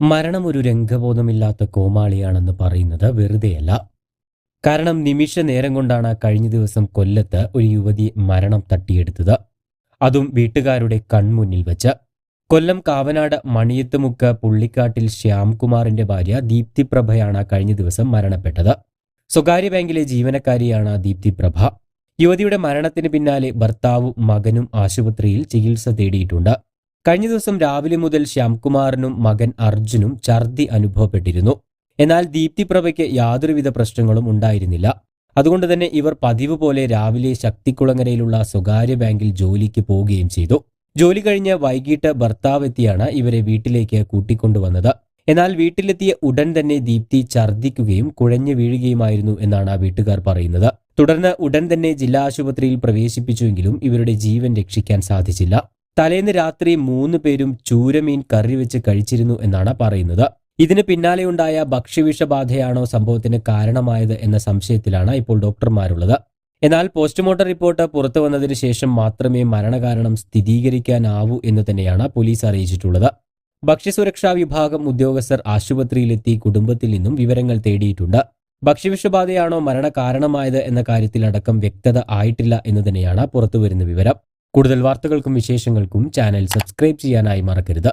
മരണം ഒരു രംഗബോധമില്ലാത്ത കോമാളിയാണെന്ന് പറയുന്നത് വെറുതെയല്ല. കാരണം നിമിഷ നേരം കൊണ്ടാണ് കഴിഞ്ഞ ദിവസം കൊല്ലത്ത് ഒരു യുവതി മരണം തട്ടിയെടുത്തത്. അതും വീട്ടുകാരുടെ കൺമുന്നിൽ വെച്ച്. കൊല്ലം കാവനാട് മണിയത്തുമുക്ക് പുള്ളിക്കാട്ടിൽ ശ്യാംകുമാറിന്റെ ഭാര്യ ദീപ്തിപ്രഭയാണ് കഴിഞ്ഞ ദിവസം മരണപ്പെട്ടത്. സ്വകാര്യ ബാങ്കിലെ ജീവനക്കാരിയാണ് ദീപ്തിപ്രഭ. യുവതിയുടെ മരണത്തിന് പിന്നാലെ ഭർത്താവും മകനും ആശുപത്രിയിൽ ചികിത്സ തേടിയിട്ടുണ്ട്. കഴിഞ്ഞ ദിവസം രാവിലെ മുതൽ ശ്യാംകുമാറിനും മകൻ അർജുനും ഛർദി അനുഭവപ്പെട്ടിരുന്നു. എന്നാൽ ദീപ്തിപ്രഭയ്ക്ക് യാതൊരുവിധ പ്രശ്നങ്ങളും ഉണ്ടായിരുന്നില്ല. അതുകൊണ്ട് തന്നെ ഇവർ പതിവ് പോലെ രാവിലെ ശക്തികുളങ്ങരയിലുള്ള സ്വകാര്യ ബാങ്കിൽ ജോലിക്ക് പോവുകയും ചെയ്തു. ജോലി കഴിഞ്ഞ് വൈകിട്ട് ഭർത്താവ് എത്തിയാണ് ഇവരെ വീട്ടിലേക്ക് കൂട്ടിക്കൊണ്ടുവന്നത്. എന്നാൽ വീട്ടിലെത്തിയ ഉടൻ തന്നെ ദീപ്തി ഛർദ്ദിക്കുകയും കുഴഞ്ഞു വീഴുകയുമായിരുന്നു എന്നാണ് വീട്ടുകാർ പറയുന്നത്. തുടർന്ന് ഉടൻ തന്നെ ജില്ലാ ആശുപത്രിയിൽ പ്രവേശിപ്പിച്ചുവെങ്കിലും ഇവരുടെ ജീവൻ രക്ഷിക്കാൻ സാധിച്ചില്ല. തലേന്ന് രാത്രി മൂന്ന് പേരും ചൂരമീൻ കറി വെച്ച് കഴിച്ചിരുന്നു എന്നാണ് പറയുന്നത്. ഇതിന് പിന്നാലെയുണ്ടായ ഭക്ഷ്യവിഷബാധയാണോ സംഭവത്തിന് കാരണമായത് എന്ന സംശയത്തിലാണ് ഇപ്പോൾ ഡോക്ടർമാരുള്ളത്. എന്നാൽ പോസ്റ്റ്മോർട്ടം റിപ്പോർട്ട് പുറത്തു വന്നതിന് ശേഷം മാത്രമേ മരണകാരണം സ്ഥിരീകരിക്കാനാവൂ എന്ന് തന്നെയാണ് പോലീസ് അറിയിച്ചിട്ടുള്ളത്. ഭക്ഷ്യസുരക്ഷാ വിഭാഗം ഉദ്യോഗസ്ഥർ ആശുപത്രിയിലെത്തി കുടുംബത്തിൽ നിന്നും വിവരങ്ങൾ തേടിയിട്ടുണ്ട്. ഭക്ഷ്യവിഷബാധയാണോ മരണകാരണമായത് എന്ന കാര്യത്തിലടക്കം വ്യക്തത ആയിട്ടില്ല എന്ന് തന്നെയാണ് പുറത്തുവരുന്ന വിവരം. കൂടുതൽ വാർത്തകൾക്കും വിശേഷങ്ങൾക്കും ചാനൽ സബ്സ്ക്രൈബ് ചെയ്യാനായി മറക്കരുത്.